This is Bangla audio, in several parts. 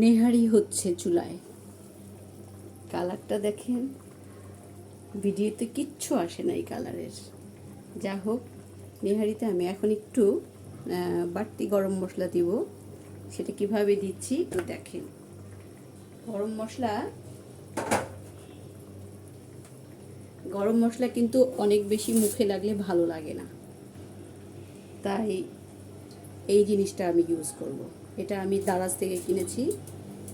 নেহারি হচ্ছে চুলায়। কালারটা দেখেন। ভিডিওতে কিচ্ছু আসে না এই কালারের। যা হোক, নেহারিতে আমি এখন একটু বাড়তি গরম মশলা দিব। সেটা কীভাবে দিচ্ছি একটু দেখেন। গরম মশলা গরম মশলা কিন্তু অনেক বেশি মুখে লাগলে ভালো লাগে না। তাই এই জিনিসটা আমি ইউজ করব। এটা আমি দারাজ থেকে কিনেছি।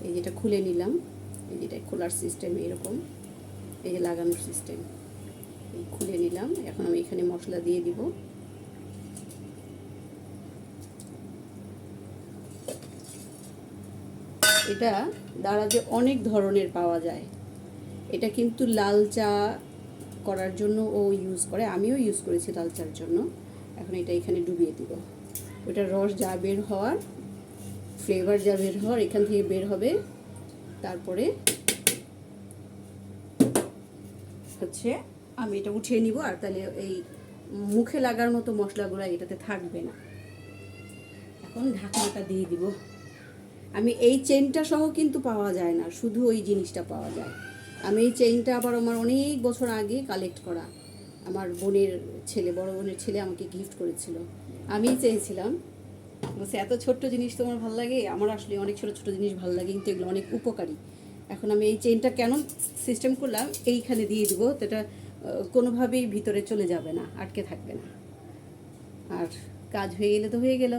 এই যেটা খুলে নিলাম, এই যেটা খোলার সিস্টেম এরকম, এই যে লাগানোর সিস্টেম এই খুলে নিলাম। এখন আমি এখানে মশলা দিয়ে দিব। এটা দারাজে অনেক ধরনের পাওয়া যায়। এটা কিন্তু লাল চা করার জন্য ও ইউজ করে। আমিও ইউজ করেছি লাল চার জন্য। এখন এটা এখানে ডুবিয়ে দিব। ওটার রস যা বের হওয়ার ফ্লেভার যা বের হওয়ার, এখান থেকে বের হবে। তারপরে হচ্ছে আমি এটা উঠিয়ে নিব, আর তাহলে এই মুখে লাগার মতো মশলাগুলো এটাতে থাকবে না। এখন ঢাকনাটা দিয়ে দিব। আমি এই চেনটা সহ কিন্তু পাওয়া যায় না, শুধু ওই জিনিসটা পাওয়া যায়। আমি এই চেনটা আবার আমার অনেক বছর আগে কালেক্ট করা। আমার বোনের ছেলে, বড় বোনের ছেলে আমাকে গিফট করেছিল। আমি চেয়েছিলাম, বলছে, এত ছোট্ট জিনিস তোমার ভালো লাগে? আমার আসলে অনেক ছোট ছোট জিনিস ভালো লাগে, কিন্তু এগুলো অনেক উপকারী। এখন আমি এই চেনটা কেন সিস্টেম করলাম, এইখানে দিয়ে দিব, তো এটা কোনোভাবেই ভিতরে চলে যাবে না, আটকে থাকবে না। আর কাজ হয়ে গেলে তো হয়ে গেল।